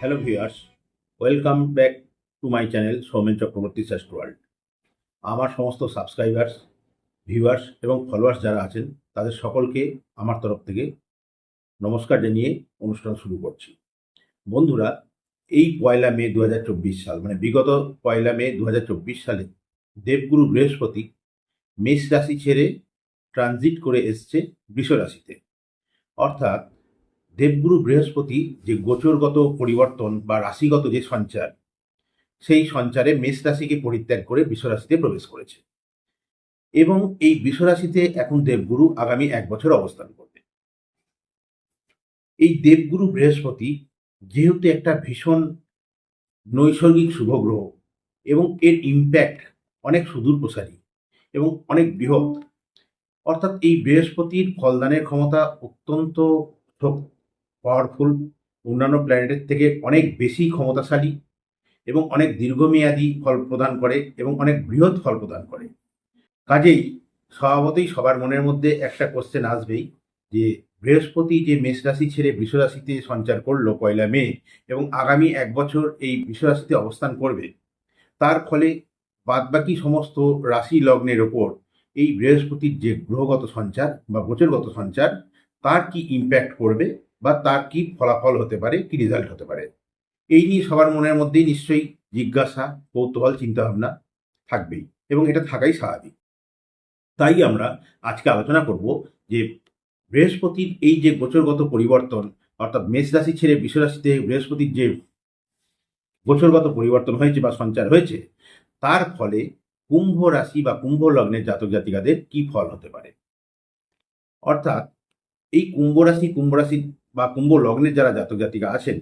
Hello viewers welcome back to my channel Soumen Chakraborty SUST world আমার সমস্ত subscribers viewers এবং followers যারা আছেন, তাদের সকলকে আমার তরফ থেকে নমস্কার জানিয়ে অনুষ্ঠান শুরু করছি। বন্ধুরা, এই পয়লা মে দু হাজার চব্বিশ সাল মানে বিগত পয়লা মে দু হাজার চব্বিশ সালে দেবগুরু বৃহস্পতি মেষ রাশি ছেড়ে ট্রানজিট করে এসছে বৃষ রাশিতে অর্থাৎ দেবগুরু বৃহস্পতি যে গোচরগত পরিবর্তন বা রাশিগত যে সঞ্চার, সেই সঞ্চারে মেষ রাশিকে পরিত্যাগ করে বিশ্বরাশিতে প্রবেশ করেছে। এবং এই বিশ্বরাশিতে এখন দেবগুরু আগামী এক বছর অবস্থান করবে। এই দেবগুরু বৃহস্পতি যেহেতু একটা ভীষণ নৈসর্গিক শুভগ্রহ এবং এর ইম্প্যাক্ট অনেক সুদূর প্রসারী এবং অনেক বৃহৎ, অর্থাৎ এই বৃহস্পতির ফলদানের ক্ষমতা অত্যন্ত পাওয়ারফুল অন্যান্য প্ল্যানেটের থেকে অনেক বেশি ক্ষমতাশালী এবং অনেক দীর্ঘমেয়াদী ফল প্রদান করে এবং অনেক বৃহৎ ফল প্রদান করে। কাজেই স্বভাবতই সবার মনের মধ্যে একটা কোশ্চেন আসবেই যে, বৃহস্পতি যে মেষ রাশি ছেড়ে বৃষ রাশিতে সঞ্চার করল পয়লা মে এবং আগামী এক বছর এই বৃষ রাশিতে অবস্থান করবে, তার ফলে বাদবাকি সমস্ত রাশি লগ্নের ওপর এই বৃহস্পতির যে গ্রহগত সঞ্চার বা গোচরগত সঞ্চার, তার কি ইম্প্যাক্ট করবে? বা তার কি ফলাফল হতে পারে, কি রেজাল্ট হতে পারে। এই নিয়ে সবার মনের মধ্যেই নিশ্চয়ই জিজ্ঞাসা, কৌতূহল, চিন্তাভাবনা থাকবেই এবং এটা থাকাই স্বাভাবিক। তাই আমরা আজকে আলোচনা করব যে বৃহস্পতির এই যে গোচরগত পরিবর্তন, অর্থাৎ মেষ রাশি ছেড়ে বিশ্ব রাশিতে বৃহস্পতির যে গোচরগত পরিবর্তন হয়েছে বা সঞ্চার হয়েছে, তার ফলে কুম্ভ রাশি বা কুম্ভ লগ্নের জাতক জাতিকাদের কি ফল হতে পারে? অর্থাৎ এই কুম্ভ রাশি কুম্ভ রাশি বা কুম্ভ লগ্নের যারা জাতক জাতিকা আছেন,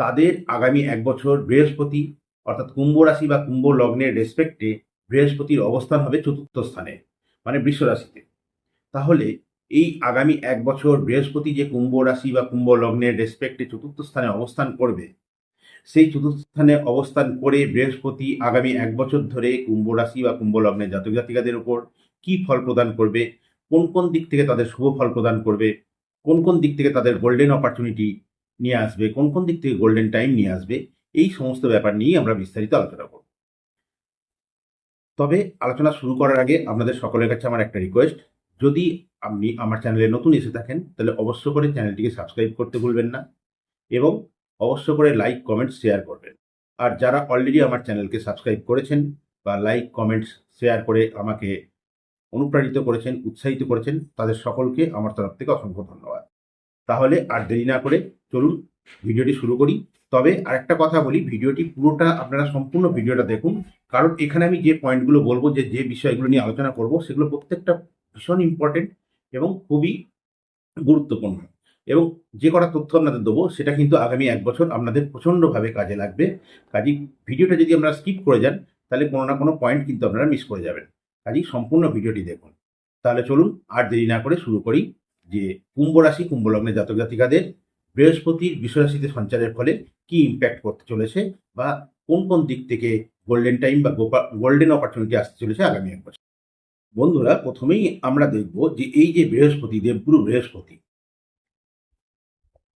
তাদের আগামী এক বছর বৃহস্পতি অর্থাৎ কুম্ভ রাশি বা কুম্ভ লগ্নের রেসপেক্টে বৃহস্পতির অবস্থান হবে চতুর্থ স্থানে মানে বৃষ রাশিতে। তাহলে এই আগামী এক বছর বৃহস্পতি যে কুম্ভ রাশি বা কুম্ভ লগ্নের রেসপেক্টে চতুর্থ স্থানে অবস্থান করবে, সেই চতুর্থ স্থানে অবস্থান করে বৃহস্পতি আগামী এক বছর ধরে কুম্ভ রাশি বা কুম্ভ লগ্নের জাতক জাতিকাদের উপর কি ফল প্রদান করবে, কোন কোন দিক থেকে তাদের শুভ ফল প্রদান করবে কোন কোন দিক থেকে তাদের গোল্ডেন অপরচুনিটি নিয়ে আসবে, কোন কোন দিক থেকে গোল্ডেন টাইম নিয়ে আসবে, এই সমস্ত ব্যাপার নিয়েই আমরা বিস্তারিত আলোচনা করব। তবে আলোচনা শুরু করার আগে আপনাদের সকলের কাছে আমার একটা রিকোয়েস্ট যদি আপনি আমার চ্যানেলে নতুন এসে থাকেন, তাহলে অবশ্য করে চ্যানেলটিকে সাবস্ক্রাইব করতে ভুলবেন না এবং অবশ্য করে লাইক কমেন্টস শেয়ার করবেন। আর যারা অলরেডি আমার চ্যানেলকে সাবস্ক্রাইব করেছেন বা লাইক কমেন্টস শেয়ার করে আমাকে অনুপ্রাণিত করেছেন, উৎসাহিত করেছেন তাদের সকলকে আমার তরফ থেকে অসংখ্য ধন্যবাদ। তাহলে আর দেরি না করে চলুন ভিডিওটি শুরু করি। তবে আরেকটা কথা বলি, ভিডিওটি পুরোটা আপনারা সম্পূর্ণ ভিডিওটা দেখুন। কারণ এখানে আমি যে পয়েন্টগুলো বলব, যে যে বিষয়গুলো নিয়ে আলোচনা করব, সেগুলো প্রত্যেকটা ভীষণ ইম্পর্টেন্ট এবং খুবই গুরুত্বপূর্ণ। এবং যে কটা তথ্য আপনাদের দেবো, সেটা কিন্তু আগামী এক বছর আপনাদের প্রচণ্ডভাবে কাজে লাগবে। কাজেই ভিডিওটা যদি আপনারা স্কিপ করে যান, তাহলে কোনো না কোনো পয়েন্ট কিন্তু আপনারা মিস করে যাবেন। কাজেই সম্পূর্ণ ভিডিওটি দেখুন। তাহলে চলুন আর দেরি না করে শুরু করি যে কুম্ভ রাশি, কুম্ভ জাতক জাতিকাদের বৃহস্পতির বিশ্বরাশিতে সঞ্চারের ফলে কি ইম্প্যাক্ট করতে চলেছে বা কোন কোন দিক থেকে গোল্ডেন টাইম বা গোল্ডেন অপরচুনিটি আসতে চলেছে আগামী এক বছর। বন্ধুরা, প্রথমেই আমরা দেখব যে এই যে বৃহস্পতি, দেবগুরু বৃহস্পতি,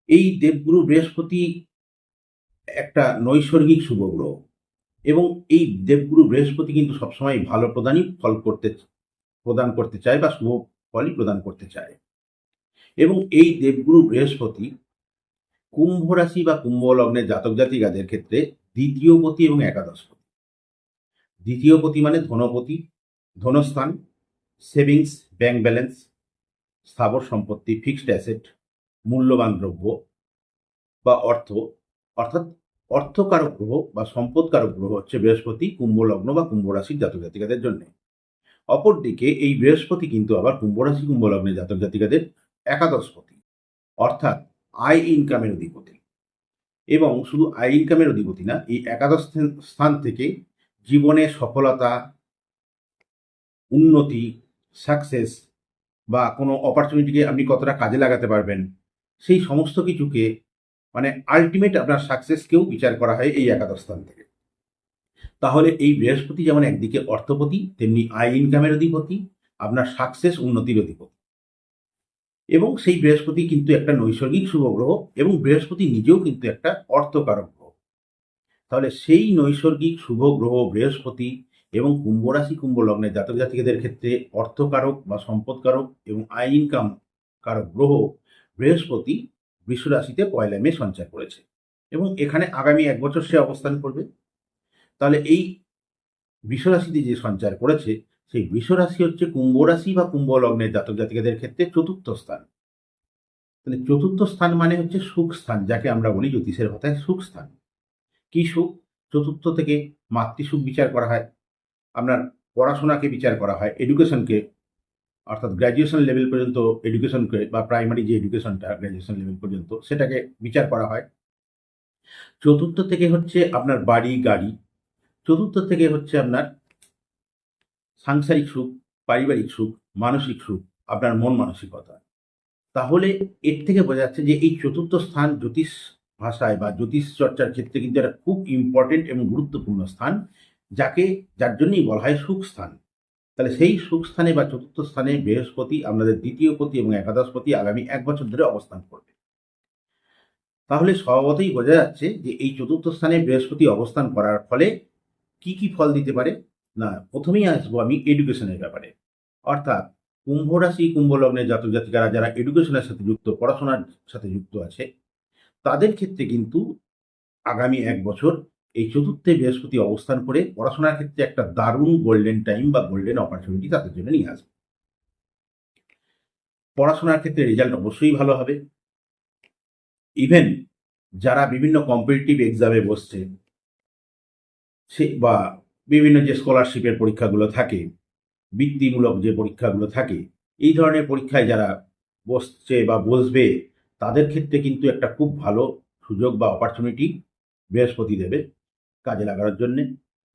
এই দেবগুরু বৃহস্পতি একটা নৈসর্গিক শুভগ্রহ এবং এই দেবগুরু বৃহস্পতি কিন্তু সবসময় ভালো প্রদানই ফল করতে, প্রদান করতে চায় বা শুভ ফলই প্রদান করতে চায়। এবং এই দেবগুরু বৃহস্পতি কুম্ভ রাশি বা কুম্ভ লগ্নের জাতক জাতিকাদের ক্ষেত্রে দ্বিতীয় পতি এবং একাদশ পতি দ্বিতীয় পতি মানে ধনপতি, ধনস্থান, সেভিংস, ব্যাংক ব্যালেন্স, স্থাবর সম্পত্তি, ফিক্সড অ্যাসেট, মূল্যবান দ্রব্য বা অর্থ, অর্থাৎ অর্থকারক গ্রহ বা সম্পদকারক গ্রহ হচ্ছে বৃহস্পতি, কুম্ভ লগ্ন বা কুম্ভ রাশির জাতক জাতিকাদের জন্য। অপরদিকে এই বৃহস্পতি কিন্তু আবার কুম্ভ রাশি, কুম্ভ লগ্নের জাতক জাতিকাদের একাদশপতি, অর্থাৎ আয় ইনকামের অধিপতি। এবং শুধু আয় ইনকামের অধিপতি না, এই একাদশ স্থান থেকে জীবনে সফলতা, উন্নতি সাকসেস বা কোনো অপরচুনিটিকে আপনি কতটা কাজে লাগাতে পারবেন, সেই সমস্ত কিছুকে মানে আলটিমেট আপনার সাকসেসকেও বিচার করা হয় এই একাদশ স্থান থেকে। তাহলে এই বৃহস্পতি যেমন একদিকে অর্থপতি, তেমনি আয় ইনকামের অধিপতি, আপনার সাকসেস উন্নতির অধিপতি। এবং সেই বৃহস্পতি কিন্তু একটা নৈসর্গিক শুভ গ্রহ এবং বৃহস্পতি নিজেও কিন্তু একটা অর্থকারক গ্রহ। তাহলে সেই নৈসর্গিক শুভ গ্রহ বৃহস্পতি এবং কুম্ভ রাশি, কুম্ভ লগ্নের জাতক জাতিকাদের ক্ষেত্রে অর্থকারক বা সম্পদকারক এবং আয় ইনকাম কারক গ্রহ বৃহস্পতি বৃষ রাশিতে পয়লা মে সঞ্চার করেছে এবং এখানে আগামী এক বছর সে অবস্থান করবে। তাহলে এই বৃষ রাশিতে যে সঞ্চার করেছে, সেই বৃষ রাশি হচ্ছে কুম্ভ রাশি বা কুম্ভ লগ্নের জাতক জাতিকাদের ক্ষেত্রে চতুর্থ স্থান। তাহলে চতুর্থ স্থান মানে হচ্ছে সুখ স্থান, যাকে আমরা বলি জ্যোতিষের ভাষায় সুখ স্থান। কি সুখ? চতুর্থ থেকে মাতৃসুখ বিচার করা হয়। আপনার পড়াশোনাকে বিচার করা হয় এডুকেশনকে অর্থাৎ গ্র্যাজুয়েশন লেভেল পর্যন্ত এডুকেশনকে বা প্রাইমারি যে এডুকেশনটা গ্র্যাজুয়েশন লেভেল পর্যন্ত সেটাকে বিচার করা হয়। চতুর্থ থেকে হচ্ছে আপনার বাড়ি, গাড়ি। চতুর্থ থেকে হচ্ছে আপনার সাংসারিক সুখ, পারিবারিক সুখ, মানসিক সুখ, আপনার মন মানসিকতা। তাহলে এর থেকে বোঝা যাচ্ছে যে এই চতুর্থ স্থান জ্যোতিষ ভাষায় বা জ্যোতিষ চর্চার ক্ষেত্রে কিন্তু একটা খুব ইম্পর্টেন্ট এবং গুরুত্বপূর্ণ স্থান, যাকে যার জন্যই বলা হয় সুখ স্থান। তাহলে সেই সুখ স্থানে বা চতুর্থ স্থানে বৃহস্পতি আপনাদের দ্বিতীয় পতি এবং একাদশপতি আগামী এক বছর ধরে অবস্থান করবে। তাহলে স্বভাবতই বোঝা যাচ্ছে যে এই চতুর্থ স্থানে বৃহস্পতি অবস্থান করার ফলে কি কি ফল দিতে পারে? না, প্রথমেই আসব আমি এডুকেশনের ব্যাপারে। অর্থাৎ কুম্ভ রাশি, কুম্ভ লগ্নের জাতক জাতিকারা যারা এডুকেশনের সাথে যুক্ত, পড়াশোনার সাথে যুক্ত আছে, তাদের ক্ষেত্রে কিন্তু আগামী এক বছর এই চতুর্থে বৃহস্পতি অবস্থান করে পড়াশোনার ক্ষেত্রে একটা দারুণ গোল্ডেন টাইম বা গোল্ডেন অপরচুনিটি তাদের জন্য নিয়ে আসবে। পড়াশোনার ক্ষেত্রে রেজাল্ট অবশ্যই ভালো হবে। ইভেন যারা বিভিন্ন কম্পিটিটিভ এক্সামে বসছে, সে বা বিভিন্ন যে স্কলারশিপের পরীক্ষাগুলো থাকে, বৃত্তিমূলক যে পরীক্ষাগুলো থাকে, এই ধরনের পরীক্ষায় যারা বসছে বা বসবে, তাদের ক্ষেত্রে কিন্তু একটা খুব ভালো সুযোগ বা অপরচুনিটি বৃহস্পতি দেবে। কাজে লাগানোর জন্য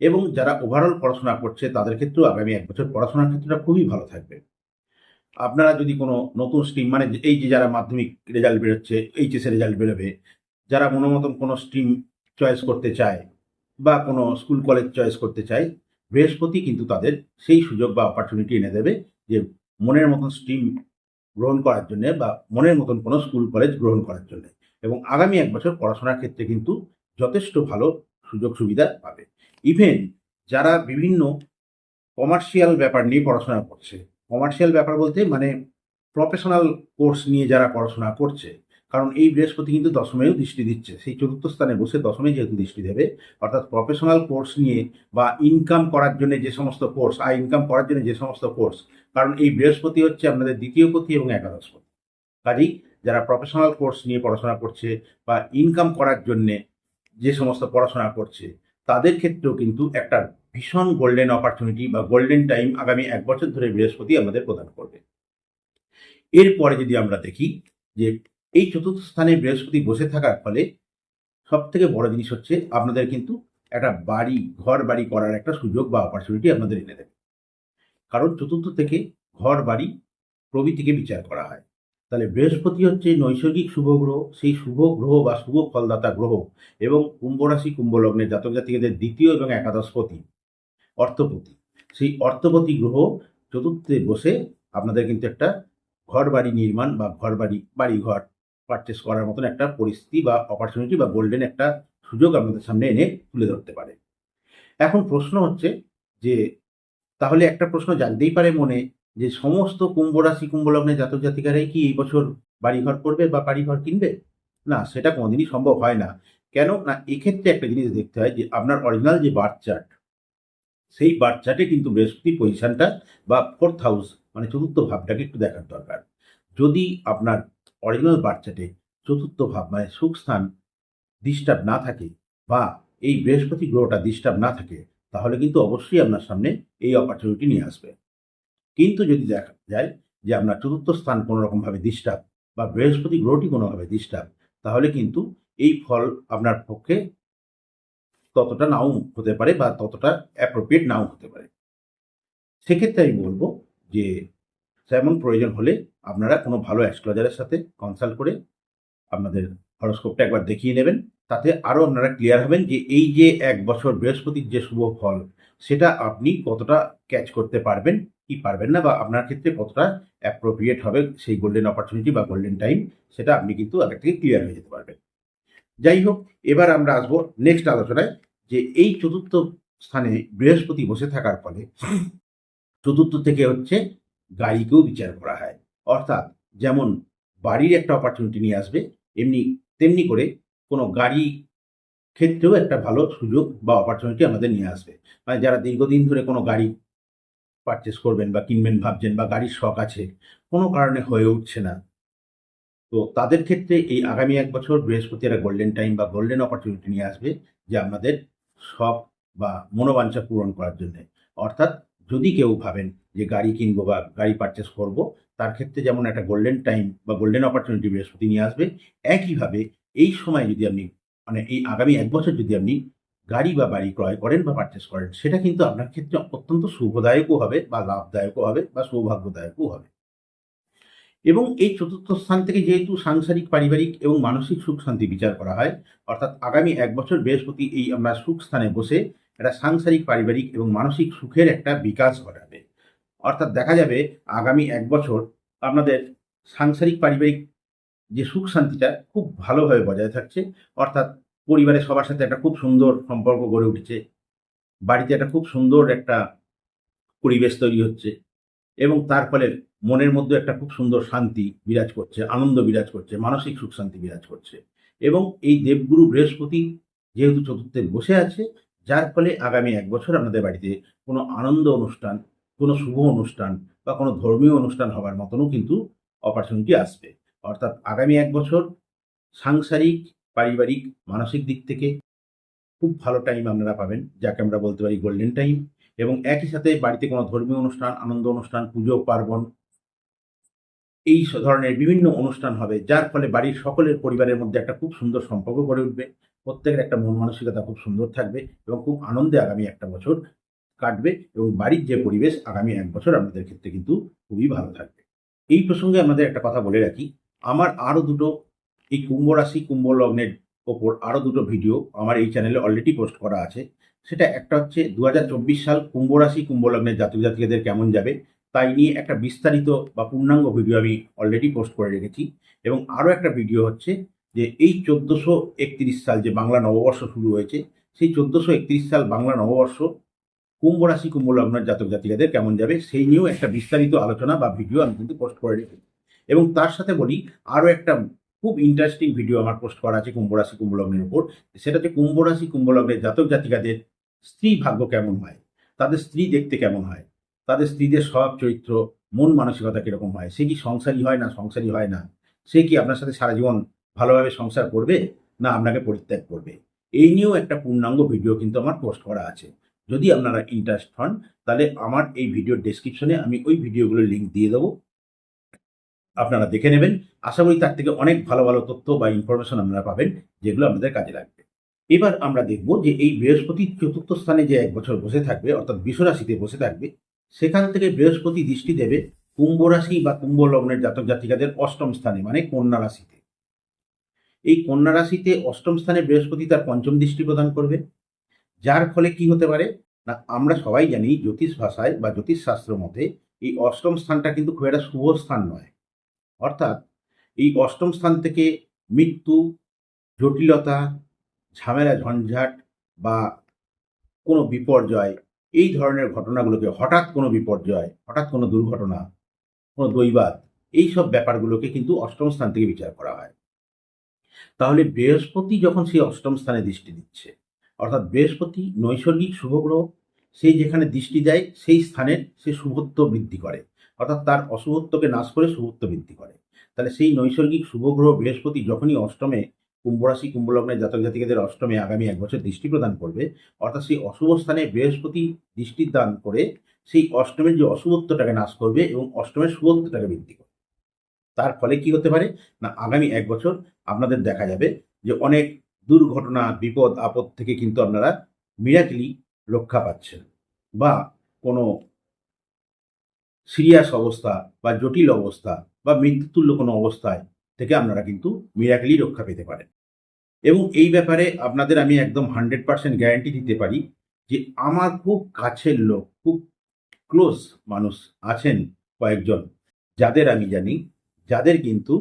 এবং যারা ওভারঅল পড়াশোনা করছে তাদের ক্ষেত্রেও আগামী এক বছর পড়াশোনার ক্ষেত্রটা খুবই ভালো থাকবে। আপনারা যদি কোনো নতুন স্ট্রিম মানে এই যে যারা মাধ্যমিক রেজাল্ট বেরোচ্ছে এইচএসের রেজাল্ট বেরোবে, যারা মনোমতন কোনো স্ট্রিম চয়েস করতে চায় বা কোনো স্কুল কলেজ চয়েস করতে চায়, বৃহস্পতি কিন্তু তাদের সেই সুযোগ বা অপরচুনিটি এনে দেবে যে মনের মতন স্ট্রিম গ্রহণ করার জন্যে বা মনের মতন কোনো স্কুল কলেজ গ্রহণ করার জন্যে। এবং আগামী এক বছর পড়াশোনার ক্ষেত্রে কিন্তু যথেষ্ট ভালো সুযোগ সুবিধা পাবে। ইভেন যারা বিভিন্ন কমার্শিয়াল ব্যাপার নিয়ে পড়াশোনা করছে কমার্শিয়াল ব্যাপার বলতে মানে প্রফেশনাল কোর্স নিয়ে যারা পড়াশোনা করছে, কারণ এই বৃহস্পতি কিন্তু দশমেও দৃষ্টি দিচ্ছে, সেই চতুর্থ স্থানে বসে দশমে যেহেতু দৃষ্টি দেবে, অর্থাৎ প্রফেশনাল কোর্স নিয়ে বা ইনকাম করার জন্য যে সমস্ত কোর্স আর ইনকাম করার জন্য যে সমস্ত কোর্স কারণ এই বৃহস্পতি হচ্ছে আপনাদের দ্বিতীয় পতি এবং একাদশপতি কাজেই যারা প্রফেশনাল কোর্স নিয়ে পড়াশোনা করছে বা ইনকাম করার জন্যে যে সমস্ত পড়াশোনা করছে, তাদের ক্ষেত্রেও কিন্তু একটা ভীষণ গোল্ডেন অপরচুনিটি বা গোল্ডেন টাইম আগামী এক বছর ধরে বৃহস্পতি আমাদের প্রদান করবে। এরপরে যদি আমরা দেখি যে এই চতুর্থ স্থানে বৃহস্পতি বসে থাকার ফলে সব থেকে বড় জিনিস হচ্ছে আপনাদের কিন্তু একটা বাড়ি, ঘর বাড়ি করার একটা সুযোগ বা অপরচুনিটি আপনাদের এনে দেবে। কারণ চতুর্থ থেকে ঘর বাড়ি প্রভৃতিকে বিচার করা হয়। তাহলে বৃহস্পতি হচ্ছে নৈসর্গিক শুভ গ্রহ, সেই শুভ গ্রহ বা শুভ ফলদাতা গ্রহ এবং কুম্ভ রাশি, কুম্ভ জাতক জাতিকাদের দ্বিতীয় এবং একাদশপতি, অর্থপতি। সেই অর্থপতি গ্রহ চতুর্থে বসে আপনাদের কিন্তু একটা ঘর বাড়ি নির্মাণ বা ঘর বাড়ি বাড়ি ঘর পারচেস করার মতন একটা পরিস্থিতি বা অপরচুনিটি বা গোল্ডেন একটা সুযোগ আপনাদের সামনে এনে তুলে ধরতে পারে। এখন প্রশ্ন হচ্ছে যে, তাহলে একটা প্রশ্ন জানতেই পারে মনে যে সমস্ত কুম্ভ রাশি, কুম্ভ লগ্নের জাতক জাতিকারাই কি এই বছর বাড়িঘর করবে বা বাড়িঘর কিনবে? না, সেটা কোনোদিনই সম্ভব হয় না। কেন? না, এক্ষেত্রে একটা জিনিস দেখতে হয় যে, আপনার অরিজিনাল যে বার্থ চার্ট সেই বার্থ চার্টে কিন্তু বৃহস্পতি পজিশনটা বা ফোর্থ হাউস মানে চতুর্থ ভাবটাকে একটু দেখার দরকার। যদি আপনার অরিজিনাল বার্থ চার্টে চতুর্থ ভাব মানে সুখ স্থান ডিস্টার্ব না থাকে বা এই বৃহস্পতি গ্রহটা ডিস্টার্ব না থাকে, তাহলে কিন্তু অবশ্যই আপনার সামনে এই অপরচুনিটি নিয়ে আসবে। কিন্তু যদি দেখা যায় যে আপনার চতুর্থ স্থান কোনো রকমভাবে ডিস্টার্ব বা বৃহস্পতি গ্রহটি কোনোভাবে ডিস্টার্ব তাহলে কিন্তু এই ফল আপনার পক্ষে ততটা নাও হতে পারে বা ততটা অ্যাপ্রোপ্রিয়েট নাও হতে পারে। সেক্ষেত্রে আমি বলব যে তেমন প্রয়োজন হলে আপনারা কোনো ভালো অ্যাস্ট্রোলজারের সাথে কনসাল্ট করে আপনাদের হরস্কোপটা একবার দেখিয়ে নেবেন। তাতে আরও আপনারা ক্লিয়ার হবেন যে এই যে এক বছর বৃহস্পতির যে শুভ ফল সেটা আপনি কতটা ক্যাচ করতে পারবেন, কি পারবেন না, বা আপনার ক্ষেত্রে কতটা অ্যাপ্রোপ্রিয়েট হবে সেই গোল্ডেন অপরচুনিটি বা গোল্ডেন টাইম সেটা আপনি কিন্তু আগে থেকে ক্লিয়ার হয়ে যেতে পারবেন। যাই হোক, এবার আমরা আসব নেক্সট আলোচনায়, যে এই চতুর্থ স্থানে বৃহস্পতি বসে থাকার ফলে চতুর্থ থেকে হচ্ছে গাড়িকেও বিচার করা হয়। অর্থাৎ যেমন বাড়ির একটা অপরচুনিটি নিয়ে আসবে, এমনি, তেমনি করে কোনো গাড়ি ক্ষেত্রেও একটা ভালো সুযোগ বা অপরচুনিটি আমাদের নিয়ে আসবে। মানে যারা দীর্ঘদিন ধরে কোনো গাড়ি পারচেস করবেন বা কিনবেন ভাবছেন বা গাড়ির শখ আছে, কোনো কারণে হয়ে উঠছে না। তো তাদের ক্ষেত্রে এই আগামী এক বছর বৃহস্পতি একটা গোল্ডেন টাইম বা গোল্ডেন অপরচুনিটি নিয়ে আসবে যে আমাদের শখ বা মনোবাঞ্ছা পূরণ করার জন্যে। অর্থাৎ যদি কেউ ভাবেন যে গাড়ি কিনবো বা গাড়ি পারচেস করব, তার ক্ষেত্রে যেমন একটা গোল্ডেন টাইম বা গোল্ডেন অপরচুনিটি বৃহস্পতি নিয়ে আসবে, একইভাবে এই সময় যদি আপনি মানে এই আগামী এক বছর যদি আপনি গাড়ি বা বাড়ি ক্রয় করেন বা পারচেস করেন, সেটা কিন্তু আপনার ক্ষেত্রে অত্যন্ত শুভদায়কও হবে বা লাভদায়কও হবে বা সৌভাগ্যদায়কও হবে। এবং এই চতুর্থ স্থান থেকে যেহেতু সাংসারিক, পারিবারিক এবং মানসিক সুখ শান্তি বিচার করা হয়, অর্থাৎ আগামী এক বছর বৃহস্পতি এই আমরা সুখ স্থানে বসে একটা সাংসারিক, পারিবারিক এবং মানসিক সুখের একটা বিকাশ ঘটাবে। অর্থাৎ দেখা যাবে আগামী এক বছর আপনাদের সাংসারিক, পারিবারিক যে সুখ শান্তিটা খুব ভালোভাবে বজায় থাকছে। অর্থাৎ পরিবারের সবার সাথে একটা খুব সুন্দর সম্পর্ক গড়ে উঠেছে। বাড়িতে একটা খুব সুন্দর একটা পরিবেশ তৈরি হচ্ছে এবং তার ফলে মনের মধ্যে একটা খুব সুন্দর শান্তি বিরাজ করছে, আনন্দ বিরাজ করছে, মানসিক সুখ শান্তি বিরাজ করছে এবং এই দেবগুরু বৃহস্পতি যেহেতু চতুর্থে বসে আছে, যার ফলে আগামী এক বছর আপনাদের বাড়িতে কোনো আনন্দ অনুষ্ঠান, কোনো শুভ অনুষ্ঠান বা কোনো ধর্মীয় অনুষ্ঠান হবার মতনও কিন্তু অপরচুনিটি আসবে। অর্থাৎ আগামী এক বছর সাংসারিক, পারিবারিক, মানসিক দিক থেকে খুব ভালো টাইম আপনারা পাবেন, যাকে আমরা বলতে পারি গোল্ডেন টাইম এবং একই সাথে বাড়িতে কোনো ধর্মীয় অনুষ্ঠান, আনন্দ অনুষ্ঠান, পুজো, পার্বণ এই ধরনের বিভিন্ন অনুষ্ঠান হবে, যার ফলে বাড়ির সকলের পরিবারের মধ্যে একটা খুব সুন্দর সম্পর্ক গড়ে উঠবে, প্রত্যেকের একটা মন মানসিকতা খুব সুন্দর থাকবে এবং খুব আনন্দে আগামী একটা বছর কাটবে এবং বাড়ির যে পরিবেশ আগামী এক বছর আপনাদের ক্ষেত্রে কিন্তু খুবই ভালো থাকবে। এই প্রসঙ্গে আমাদের একটা কথা বলে রাখি আমার আরও দুটো এই কুম্ভ রাশি, কুম্ভ লগ্নের ওপর আরও দুটো ভিডিও আমার এই চ্যানেলে অলরেডি পোস্ট করা আছে। সেটা একটা হচ্ছে দু হাজার চব্বিশ সাল কুম্ভ রাশি, কুম্ভ লগ্নের জাতক জাতিকাদের কেমন যাবে, তাই নিয়ে একটা বিস্তারিত বা পূর্ণাঙ্গ ভিডিও আমি অলরেডি পোস্ট করে রেখেছি। এবং আরও একটা ভিডিও হচ্ছে যে এই চোদ্দোশো একত্রিশ সাল যে বাংলা নববর্ষ শুরু হয়েছে, সেই চোদ্দোশো একত্রিশ সাল বাংলা নববর্ষ কুম্ভ রাশি, কুম্ভ লগ্নের জাতক জাতিকাদের কেমন যাবে, সেই নিয়েও একটা বিস্তারিত আলোচনা বা ভিডিও আমি কিন্তু পোস্ট করে রেখেছি। এবং তার সাথে বলি আরও একটা খুব ইন্টারেস্টিং ভিডিও আমার পোস্ট করা আছে কুম্ভ রাশি উপর। সেটা হচ্ছে কুম্ভ রাশি জাতক জাতিকাদের স্ত্রী ভাগ্য কেমন হয়? তাদের স্ত্রী দেখতে কেমন হয়? তাদের স্ত্রীদের স্বভাব চরিত্র, মন মানসিকতা কীরকম হয়? সে কি সংসারী হয় না, সংসারী হয় না? সে কি আপনার সাথে সারা জীবন ভালোভাবে সংসার করবে না আপনাকে পরিত্যাগ করবে? এই নিয়েও একটা পূর্ণাঙ্গ ভিডিও কিন্তু আমার পোস্ট করা আছে। যদি আপনারা ইন্টারেস্ট হন, তাহলে আমার এই ভিডিওর ডেসক্রিপশনে আমি ওই ভিডিওগুলোর লিঙ্ক দিয়ে দেবো। আপনারা দেখে নেবেন। আশা করি তার থেকে অনেক ভালো ভালো তথ্য বা ইনফরমেশন আপনারা পাবেন, যেগুলো আপনাদের কাজে লাগবে। এবার আমরা দেখব যে এই বৃহস্পতি চতুর্থ স্থানে যে এক বছর বসে থাকবে, অর্থাৎ বিশ্বরাশিতে বসে থাকবে, সেখান থেকে বৃহস্পতি দৃষ্টি দেবে কুম্ভ রাশি বা কুম্ভ লগ্নের জাতক জাতিকাদের অষ্টম স্থানে মানে কন্যা রাশিতে। এই কন্যা রাশিতে অষ্টম স্থানে বৃহস্পতি তার পঞ্চম দৃষ্টি প্রদান করবে। যার ফলে কি হতে পারে? না, আমরা সবাই জানি জ্যোতিষ ভাষায় বা জ্যোতিষ শাস্ত্র মতে এই অষ্টম স্থানটা কিন্তু খুব একটা শুভ স্থান নয়। অর্থাৎ এই অষ্টম স্থান থেকে মৃত্যু, জটিলতা, ঝামেলা, ঝঞ্ঝাট বা কোনো বিপর্যয়, এই ধরনের ঘটনাগুলোকে হঠাৎ কোনো বিপর্যয়, হঠাৎ কোনো দুর্ঘটনা, কোনো দৈবাত এই সব ব্যাপারগুলোকে কিন্তু অষ্টম স্থান থেকে বিচার করা হয়। তাহলে বৃহস্পতি যখন সেই অষ্টম স্থানে দৃষ্টি দিচ্ছে, অর্থাৎ বৃহস্পতি নৈসর্গিক শুভগ্রহ সেই যেখানে দৃষ্টি দেয়, সেই স্থানের সে শুভত্ব বৃদ্ধি করে। অর্থাৎ তার অশুভত্বকে নাশ করে শুভত্ব বৃদ্ধি করে। তাহলে সেই নৈসর্গিক শুভগ্রহ বৃহস্পতি যখনই অষ্টমে কুম্ভরাশি কুম্ভলগ্নের জাতক জাতিকাদের অষ্টমে আগামী এক বছর দৃষ্টি প্রদান করবে, অর্থাৎ সেই অশুভ স্থানে বৃহস্পতি দৃষ্টি দান করে সেই অষ্টমের যে অশুভত্বটাকে নাশ করবে এবং অষ্টমের শুভত্বটাকে বৃদ্ধি করবে। তার ফলে কি হতে পারে? না, আগামী এক বছর আপনাদের দেখা যাবে যে অনেক দুর্ঘটনা, বিপদ, আপদ থেকে কিন্তু আপনারা মিরাকলি রক্ষা পাচ্ছেন বা কোনো সিরিয়াস অবস্থা বা জটিল অবস্থা বা মৃত্যুতুল্য কোনো অবস্থায় থেকে আপনারা কিন্তু মিরাকলি রক্ষা পেতে পারেন। এবং এই ব্যাপারে আপনাদের আমি একদম হান্ড্রেড পার্সেন্ট গ্যারান্টি দিতে পারি যে আমার খুব কাছের লোক, খুব ক্লোজ মানুষ আছেন কয়েকজন, যাদের আমি জানি, যাদের কিন্তু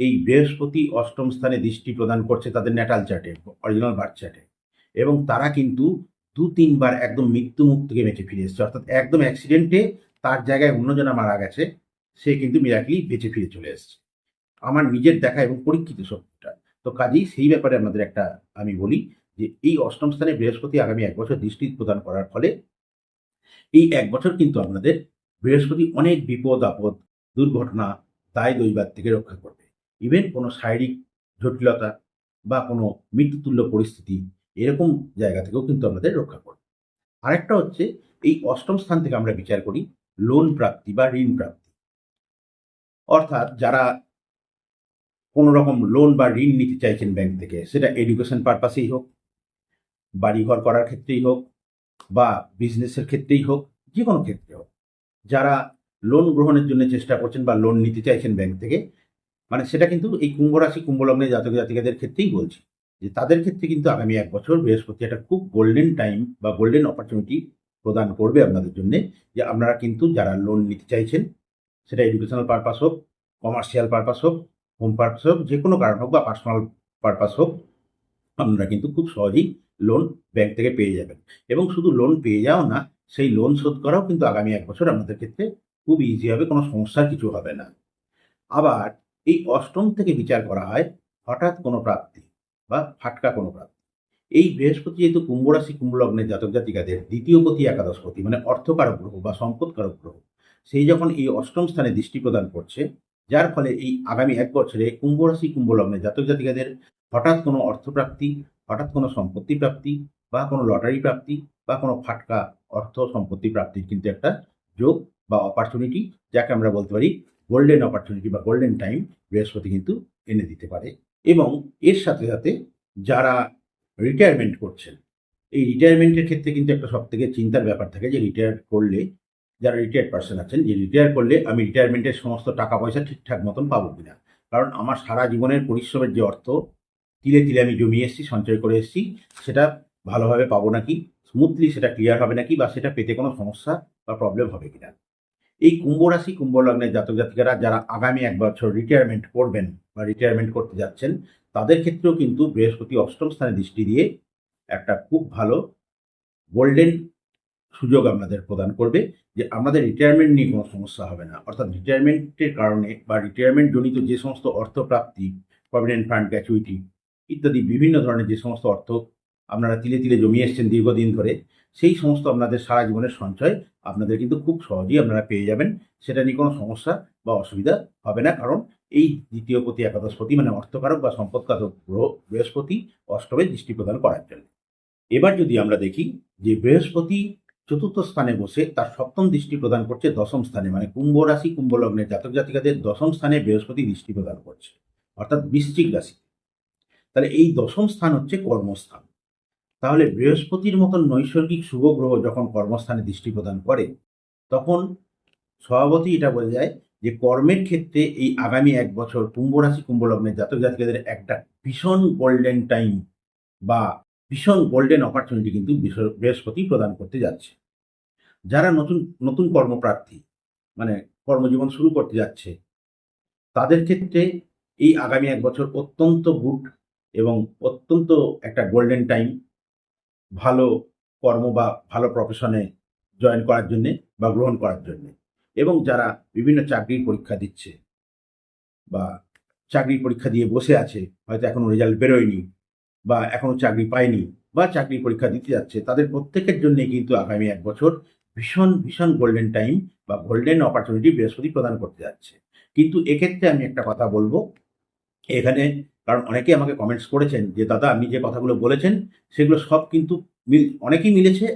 এই বৃহস্পতি অষ্টম স্থানে দৃষ্টি প্রদান করছে তাদের ন্যাটাল চার্টে অরিজিনাল বার্থ চার্টে এবং তারা কিন্তু দু তিনবার একদম মৃত্যু মুখ থেকে বেঁচে ফিরে এসেছে, অর্থাৎ একদম অ্যাক্সিডেন্টে তার জায়গায় অন্যজনা মারা গেছে, সে কিন্তু মিরাকলি বেঁচে ফিরে চলে এসেছে। আমার নিজের দেখা এবং পরীক্ষিত সত্যটা। তো কাজেই সেই ব্যাপারে আমাদের একটা আমি বলি যে, এই অষ্টম স্থানে বৃহস্পতি আগামী এক বছর দৃষ্টি প্রদান করার ফলে এই এক বছর কিন্তু আপনাদের বৃহস্পতি অনেক বিপদ, আপদ, দুর্ঘটনা, দায় দৈবাদ থেকে রক্ষা করবে। ইভেন কোনো শারীরিক জটিলতা বা কোনো মৃত্যুতুল্য পরিস্থিতি এরকম জায়গা থেকেও কিন্তু আমাদের রক্ষা করবে। আরেকটা হচ্ছে, এই অষ্টম স্থান থেকে আমরা বিচার করি। লোন প্রাপ্তি বা ঋণ প্রাপ্তি। অর্থাৎ যারা কোনো রকম লোন বা ঋণ নিতে চাইছেন ব্যাংক থেকে, সেটা এডুকেশন পারপাসেই হোক, বাড়িঘর করার ক্ষেত্রেই হোক বা বিজনেসের ক্ষেত্রেই হোক যে কোনো ক্ষেত্রে হোক, যারা লোন গ্রহণের জন্য চেষ্টা করছেন বা লোন নিতে চাইছেন ব্যাংক থেকে মানে সেটা কিন্তু এই কুম্ভ রাশি, কুম্ভ লগ্নের জাতক জাতিকাদের ক্ষেত্রেই বলছি যে তাদের ক্ষেত্রে কিন্তু আগামী এক বছর বৃহস্পতি একটা খুব গোল্ডেন টাইম বা গোল্ডেন অপরচুনিটি প্রদান করবে আপনাদের জন্য, যে আপনারা কিন্তু যারা লোন নিতে চাইছেন, সেটা এডুকেশনাল পারপাস হোক কমার্শিয়াল পারপাস হোক হোম পারপাস হোক, যে কোনো কারণ হোক বা পার্সোনাল পারপাস হোক, আপনারা কিন্তু খুব সহজেই লোন ব্যাংক থেকে পেয়ে যাবেন। এবং শুধু লোন পেয়ে যাও না, সেই লোন শোধ করাও কিন্তু আগামী এক বছর আপনাদের ক্ষেত্রে খুব ইজি হবে, কোনো সমস্যার কিছু হবে না। আবার এই অষ্টম থেকে বিচার করা হয়, হঠাৎ কোনো প্রাপ্তি বা ফাটকা কোনো প্রাপ্তি। এই বৃহস্পতি যেহেতু কুম্ভ রাশি, কুম্ভ লগ্নের জাতক জাতিকাদের দ্বিতীয় পতি একাদশ পতি মানে অর্থকারক গ্রহ বা সম্পদকারক গ্রহ সেই যখন এই অষ্টম স্থানে দৃষ্টি প্রদান করছে, যার ফলে এই আগামী এক বছরে কুম্ভ রাশি, কুম্ভ লগ্নের জাতক জাতিকাদের হঠাৎ কোনো অর্থপ্রাপ্তি, হঠাৎ কোনো সম্পত্তি প্রাপ্তি বা কোনো লটারি প্রাপ্তি বা কোনো ফাটকা অর্থ সম্পত্তি প্রাপ্তির কিন্তু একটা যোগ বা অপরচুনিটি যাকে আমরা বলতে পারি গোল্ডেন অপরচুনিটি বা গোল্ডেন টাইম বৃহস্পতি কিন্তু এনে দিতে পারে। এবং এর সাথে সাথে যারা রিটায়ারমেন্ট করছেন। এই রিটায়ারমেন্টের ক্ষেত্রে কিন্তু একটা সব থেকে চিন্তার ব্যাপার থাকে যে রিটায়ার করলে যারা রিটায়ার্ড পার্সন আছেন, যে রিটায়ার করলে আমি রিটায়ারমেন্টের সমস্ত টাকা পয়সা ঠিকঠাক মতন পাবো কিনা? কারণ আমার সারা জীবনের পরিশ্রমের যে অর্থ, তিলে তিলে আমি জমিয়ে এসেছি, সঞ্চয় করে এসেছি, সেটা ভালোভাবে পাবো নাকি? স্মুথলি সেটা ক্লিয়ার হবে নাকি? বা সেটা পেতে কোনো সমস্যা বা প্রবলেম হবে কিনা? এই কুম্ভ রাশি, কুম্ভ লগ্নের জাতক জাতিকারা যারা আগামী এক বছর রিটায়ারমেন্ট করবেন বা রিটায়ারমেন্ট করতে যাচ্ছেন তাদের ক্ষেত্রেও কিন্তু বৃহস্পতি অষ্টম স্থানে দৃষ্টি দিয়ে একটা খুব ভালো গোল্ডেন সুযোগ আপনাদের প্রদান করবে যে আমাদের রিটায়ারমেন্ট নিয়ে কোনো সমস্যা হবে না। অর্থাৎ রিটায়ারমেন্টের কারণে বা রিটায়ারমেন্ট জনিত যে সমস্ত অর্থ প্রাপ্তি প্রভিডেন্ট ফান্ড গ্র্যাচুইটি ইত্যাদি বিভিন্ন ধরনের যে সমস্ত অর্থ আপনারা তিলে তিলে জমিয়ে এসছেন দীর্ঘদিন ধরে, সেই সমস্ত আপনাদের সারা জীবনের সঞ্চয় আপনাদের কিন্তু খুব সহজেই আপনারা পেয়ে যাবেন। সেটা নিয়ে কোনো সমস্যা বা অসুবিধা হবে না। কারণ এই দ্বিতীয় পতি একাদশপতি মানে অর্থকারক বা সম্পদকারক গ্রহ বৃহস্পতি অষ্টমে দৃষ্টি প্রদান করার জন্য। এবার যদি আমরা দেখি যে বৃহস্পতি চতুর্থ স্থানে বসে তার সপ্তম দৃষ্টি প্রদান করছে দশম স্থানে মানে কুম্ভ রাশি, কুম্ভ লগ্নের জাতক জাতিকাদের দশম স্থানে বৃহস্পতি দৃষ্টি প্রদান করছে, অর্থাৎ বৃশ্চিক রাশি। তাহলে এই দশম স্থান হচ্ছে কর্মস্থান। তাহলে বৃহস্পতির মতন নৈসর্গিক শুভ গ্রহ যখন কর্মস্থানে দৃষ্টি প্রদান করে, তখন স্বভাবতই এটা বোঝা যায় যে কর্মের ক্ষেত্রে এই আগামী এক বছর কুম্ভ রাশি, কুম্ভ লগ্নের জাতক জাতিকাদের একটা ভীষণ গোল্ডেন টাইম বা ভীষণ গোল্ডেন অপরচুনিটি কিন্তু বৃহস্পতি প্রদান করতে যাচ্ছে। যারা নতুন নতুন কর্মপ্রার্থী মানে কর্মজীবন শুরু করতে যাচ্ছে, তাদের ক্ষেত্রে এই আগামী এক বছর অত্যন্ত গুড এবং অত্যন্ত একটা গোল্ডেন টাইম ভালো কর্ম বা ভালো প্রফেশনে জয়েন করার জন্যে বা গ্রহণ করার জন্যে। এবং যারা বিভিন্ন চাকরির পরীক্ষা দিচ্ছে বা চাকরির পরীক্ষা দিয়ে বসে আছে, হয়তো এখনও রেজাল্ট বেরোয়নি বা এখনও চাকরি পায়নি বা চাকরির পরীক্ষা দিতে যাচ্ছে, তাদের প্রত্যেকের জন্যে কিন্তু আগামী এক বছর ভীষণ ভীষণ গোল্ডেন টাইম বা গোল্ডেন অপরচুনিটি বৃহস্পতি প্রদান করতে যাচ্ছে। কিন্তু এক্ষেত্রে আমি একটা কথা বলব। এখানে কারণ অনেকেই আমাকে কমেন্টস করেছেন যে, দাদা, আপনি যে কথাগুলো বলেছেন, সেগুলো সব কিন্তু মিল, অনেকেই মিলেছে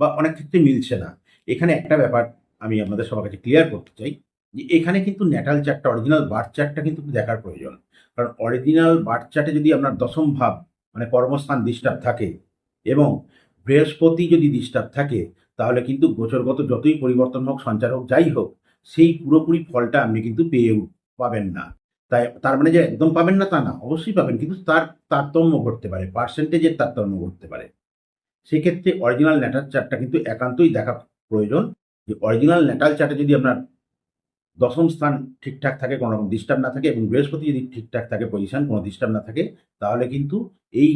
বা অনেক ক্ষেত্রে মিলছে না। এখানে একটা ব্যাপার আমি আপনাদের সবার কাছে ক্লিয়ার করতে চাই যে এখানে কিন্তু ন্যাটাল চার্টটা অরিজিনাল বার্থ চার্টটা কিন্তু দেখার প্রয়োজন। কারণ অরিজিনাল বার্থ চার্টে যদি আপনার দশম ভাব মানে কর্মস্থান ডিস্টার্ব থাকে এবং বৃহস্পতি যদি ডিস্টার্ব থাকে, তাহলে কিন্তু গোচরগত যতই পরিবর্তন হোক, সঞ্চার হোক, যাই হোক, সেই পুরোপুরি ফলটা আপনি কিন্তু পেয়ে পাবেন না। তাই তার মানে যে একদম পাবেন না তা না, অবশ্যই পাবেন, কিন্তু তার তারতম্য ঘটতে পারে পার্সেন্টেজের তারতম্য ঘটতে পারে। সেক্ষেত্রে অরিজিনাল ন্যাটার চার্টটা কিন্তু একান্তই দেখা প্রয়োজন। যে অরিজিনাল ন্যাটাল চার্টে যদি আপনার দশম স্থান ঠিকঠাক থাকে, কোনো রকম ডিস্টার্ব না থাকে এবং বৃহস্পতি যদি ঠিকঠাক থাকে পজিশন কোনো ডিস্টার্ব না থাকে, তাহলে কিন্তু এই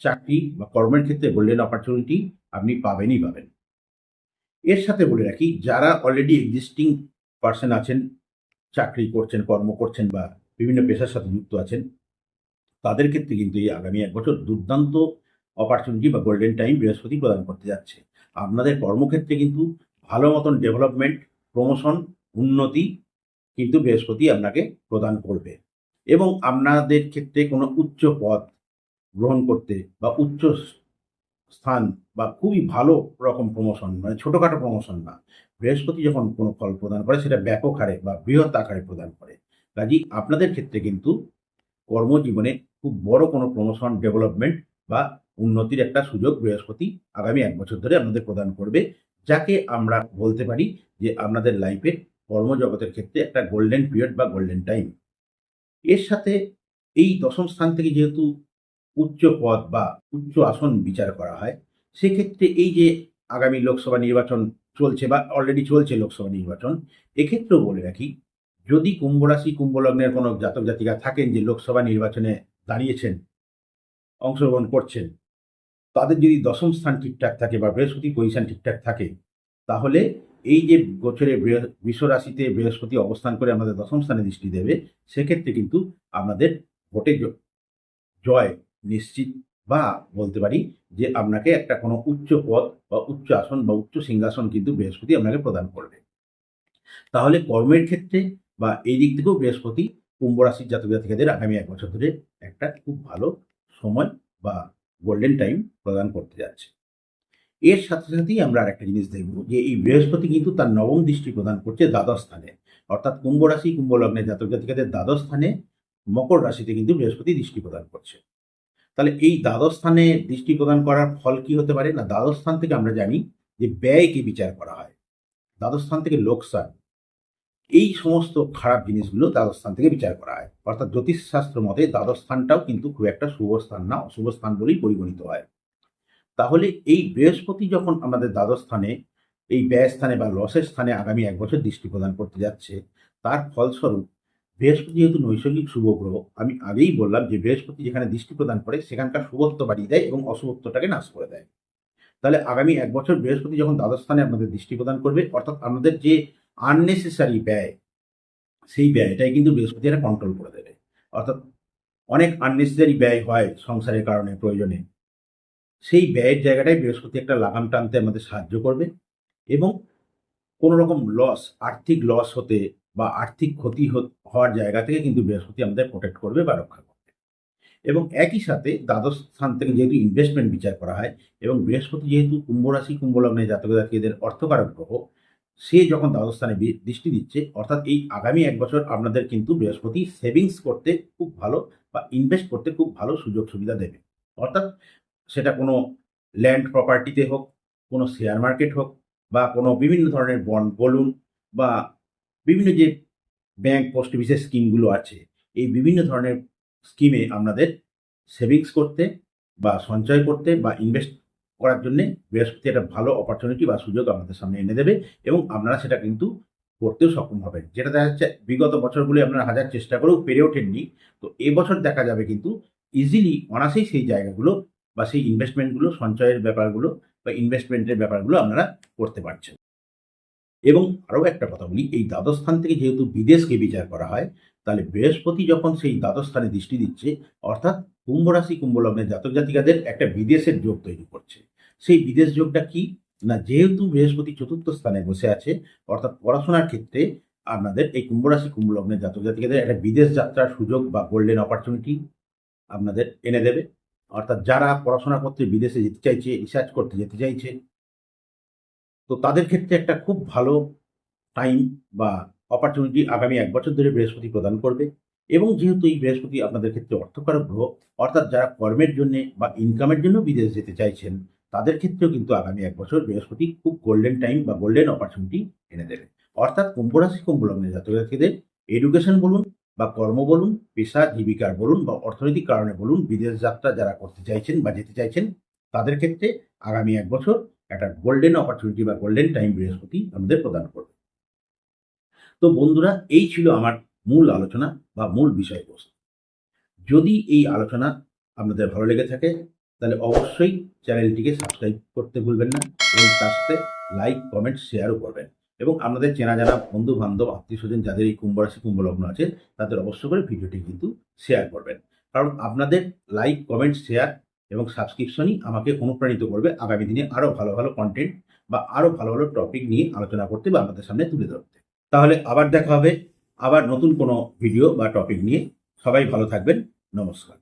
চাকরি বা কর্মের ক্ষেত্রে গোল্ডেন অপরচুনিটি আপনি পাবেনই পাবেন। এর সাথে বলে রাখি, যারা অলরেডি এক্সিস্টিং পার্সন আছেন, চাকরি করছেন, কর্ম করছেন বা বিভিন্ন পেশার সাথে যুক্ত আছেন, তাদের ক্ষেত্রে কিন্তু এই আগামী এক বছর দুর্দান্ত অপরচুনিটি বা গোল্ডেন টাইম বৃহস্পতি প্রদান করতে যাচ্ছে। আপনাদের কর্মক্ষেত্রে কিন্তু ভালো মতন ডেভেলপমেন্ট প্রমোশন উন্নতি কিন্তু বৃহস্পতি আপনাকে প্রদান করবে। এবং আপনাদের ক্ষেত্রে কোনো উচ্চ পদ গ্রহণ করতে বা উচ্চ স্থান বা খুবই ভালো রকম প্রমোশন মানে ছোটোখাটো প্রমোশন না। বৃহস্পতি যখন কোনো ফল প্রদান করে, সেটা ব্যাপক হারে বা বৃহৎ আকারে প্রদান করে। কাজেই আপনাদের ক্ষেত্রে কিন্তু কর্মজীবনে খুব বড় কোনো প্রমোশন ডেভেলপমেন্ট বা উন্নতির একটা সুযোগ বৃহস্পতি আগামী এক বছর ধরে আপনাদের প্রদান করবে। যাকে আমরা বলতে পারি যে আপনাদের লাইফে কর্মজগতের ক্ষেত্রে একটা গোল্ডেন পিরিয়ড বা গোল্ডেন টাইম এর সাথে এই দশম স্থান থেকে যেহেতু উচ্চ পদ বা উচ্চ আসন বিচার করা হয়, সেক্ষেত্রে এই যে আগামী লোকসভা নির্বাচন চলছে বা অলরেডি চলছে লোকসভা নির্বাচন, এক্ষেত্রেও বলে রাখি, যদি কুম্ভ রাশি, কুম্ভ লগ্নের কোনো জাতক জাতিকা থাকেন যে লোকসভা নির্বাচনে দাঁড়িয়েছেন, অংশগ্রহণ করছেন তাদের যদি দশম স্থান ঠিকঠাক থাকে বা বৃহস্পতি পজিশন ঠিকঠাক থাকে, তাহলে এই যে গোচরে বিশ্ব রাশিতে বৃহস্পতি অবস্থান করে আমাদের দশম স্থানে দৃষ্টি দেবে, সেক্ষেত্রে কিন্তু আমাদের ভোটে জয় নিশ্চিত বা বলতে পারি যে আপনাকে একটা কোনো উচ্চ পদ বা উচ্চ আসন বা উচ্চ সিংহাসন কিন্তু বৃহস্পতি আপনাকে প্রদান করবে। তাহলে কর্মের ক্ষেত্রে বা এই দিক থেকেও বৃহস্পতি কুম্ভ রাশির জাতক জাতিকাদের আগামী এক বছর ধরে একটা খুব ভালো সময় বা গোল্ডেন টাইম প্রদান করতে যাচ্ছে। এর সাথে সাথেই আমরা আরেকটা জিনিস দেখব যে এই বৃহস্পতি কিন্তু তার নবম দৃষ্টি প্রদান করছে দ্বাদশ স্থানে। অর্থাৎ কুম্ভ রাশি, কুম্ভ লগ্নের জাতক জাতিকাদের দ্বাদশ স্থানে মকর রাশিতে কিন্তু বৃহস্পতি দৃষ্টি প্রদান করছে। তাহলে এই দ্বাদশ স্থানে দৃষ্টি প্রদান করার ফল কি হতে পারে? না, দ্বাদশ স্থান থেকে আমরা জানি যে ব্যয়কে বিচার করা হয়। দ্বাদশ স্থান থেকে লোকসান এই সমস্ত খারাপ জিনিসগুলো দ্বাদশ স্থান থেকে বিচার করা হয়। অর্থাৎ জ্যোতিষশাস্ত্র মতে দ্বাদশ স্থানটাও কিন্তু খুব একটা শুভ স্থান না অশুভ স্থান বলেই পরিগণিত হয়। তাহলে এই বৃহস্পতি যখন আমাদের দ্বাদশ স্থানে এই ব্যয় স্থানে বা লসের স্থানে আগামী এক বছর দৃষ্টি প্রদান করতে যাচ্ছে, তার ফলস্বরূপ বৃহস্পতি যেহেতু নৈসর্গিক শুভ গ্রহ, আমি আগেই বললাম যে বৃহস্পতি যেখানে দৃষ্টি প্রদান করে, সেখানকার শুভত্ব বাড়িয়ে দেয় এবং অশুভত্বটাকে নাশ করে দেয়। তাহলে আগামী এক বছর বৃহস্পতি যখন দ্বাদশ স্থানে আপনাদের দৃষ্টি প্রদান করবে, অর্থাৎ আমাদের যে আননেসেসারি ব্যয়, সেই ব্যয়টাই কিন্তু বৃহস্পতি এটা কন্ট্রোল করে দেবে। অর্থাৎ অনেক আননেসেসারি ব্যয় হয় সংসারের কারণে, প্রয়োজনে। সেই ব্যয়ের জায়গাটায় বৃহস্পতি একটা লাগাম টানতে আমাদের সাহায্য করবে এবং কোনো রকম লস আর্থিক লস হতে বা আর্থিক ক্ষতি হওয়ার জায়গা থেকে কিন্তু বৃহস্পতি আমাদের প্রোটেক্ট করবে বা রক্ষা করবে। এবং একই সাথে দ্বাদশ স্থান থেকে যেহেতু ইনভেস্টমেন্ট বিচার করা হয় এবং বৃহস্পতি যেহেতু কুম্ভ রাশি, কুম্ভ লগ্নে জাতক জাতীয়দের অর্থকারক গ্রহ সে যখন দ্বাদশ স্থানে দৃষ্টি দিচ্ছে, অর্থাৎ এই আগামী এক বছর আপনাদের কিন্তু বৃহস্পতি সেভিংস করতে খুব ভালো বা ইনভেস্ট করতে খুব ভালো সুযোগ সুবিধা দেবে। অর্থাৎ সেটা কোনো ল্যান্ড প্রপার্টিতে হোক, কোনো শেয়ার মার্কেট হোক বা কোনো বিভিন্ন ধরনের বন্ড বলুন বা বিভিন্ন যে ব্যাংক পোস্ট অফিসের স্কিমগুলো আছে, এই বিভিন্ন ধরনের স্কিমে আপনাদের সেভিংস করতে বা সঞ্চয় করতে বা ইনভেস্ট করার জন্য বৃহস্পতি একটা ভালো অপরচুনিটি বা সুযোগ আপনাদের সামনে এনে দেবে এবং আপনারা সেটা কিন্তু করতেও সক্ষম হবেন। যেটা দেখা যাচ্ছে, বিগত বছরগুলি আপনারা হাজার চেষ্টা করেও পেরে ওঠেননি। তো এবছর দেখা যাবে কিন্তু ইজিলি অনাসেই সেই জায়গাগুলো বা সেই ইনভেস্টমেন্টগুলো সঞ্চয়ের ব্যাপারগুলো বা ইনভেস্টমেন্টের ব্যাপারগুলো আপনারা করতে পারছেন। এবং আরও একটা কথা বলি, এই দ্বাদশ স্থান থেকে যেহেতু বিদেশকে বিচার করা হয়, তাহলে বৃহস্পতি যখন সেই দ্বাদশ স্থানে দৃষ্টি দিচ্ছে, অর্থাৎ কুম্ভ রাশি, কুম্ভ জাতক জাতিকাদের একটা বিদেশের যোগ তৈরি করছে। সেই বিদেশ যোগটা কি? না, যেহেতু বৃহস্পতি চতুর্থ স্থানে বসে আছে, অর্থাৎ পড়াশোনার ক্ষেত্রে আপনাদের এই কুম্ভ রাশি, কুম্ভ জাতক জাতিকাদের একটা বিদেশ যাত্রার সুযোগ বা গোল্ডেন অপরচুনিটি আপনাদের এনে দেবে। অর্থাৎ যারা পড়াশোনা করতে বিদেশে যেতে চাইছে রিসার্চ করতে যেতে চাইছে, তো তাদের ক্ষেত্রে একটা খুব ভালো টাইম বা অপরচুনিটি আগামী এক বছর ধরে বৃহস্পতি প্রদান করবে। এবং যেহেতু এই বৃহস্পতি আপনাদের ক্ষেত্রে অর্থকারক গ্রহ অর্থাৎ যারা কর্মের জন্য বা ইনকামের জন্য বিদেশ যেতে চাইছেন, তাদের ক্ষেত্রেও কিন্তু আগামী এক বছর বৃহস্পতি খুব গোল্ডেন টাইম বা গোল্ডেন অপরচুনিটি এনে দেবে। অর্থাৎ কুম্ভ রাশি, কুম্ভ লগ্নের জাতক জাতিদের এডুকেশন বলুন বা কর্ম বলুন, পেশা, জীবিকার বলুন বা অর্থনৈতিক কারণে বলুন, বিদেশ যাত্রা যারা করতে চাইছেন বা যেতে চাইছেন, তাদের ক্ষেত্রে আগামী এক বছর একটা গোল্ডেন অপরচুনিটি বা গোল্ডেন টাইম বৃহস্পতি আমাদের প্রদান করবে। তো বন্ধুরা, এই ছিল আমার মূল আলোচনা বা মূল বিষয়বস্তু। যদি এই আলোচনা আপনাদের ভালো লেগে থাকে, তাহলে অবশ্যই চ্যানেলটিকে সাবস্ক্রাইব করতে ভুলবেন না এবং তার সাথে লাইক, কমেন্ট, শেয়ারও করবেন। এবং আপনাদের চেনা জানা বন্ধু বান্ধব আত্মীয় স্বজন যাদের এই কুম্ভ রাশি, কুম্ভ লগ্ন আছে, তাদের অবশ্য করে ভিডিওটি কিন্তু শেয়ার করবেন। কারণ আপনাদের লাইক, কমেন্ট, শেয়ার এবং সাবস্ক্রিপশনই আমাকে অনুপ্রাণিত করবে আগামী দিনে আরও ভালো ভালো কন্টেন্ট বা আরও ভালো ভালো টপিক নিয়ে আলোচনা করতে বা আপনাদের সামনে তুলে ধরতে। তাহলে আবার দেখা হবে। আবার নতুন কোনো ভিডিও বা টপিক নিয়ে সবাই ভালো থাকবেন। নমস্কার।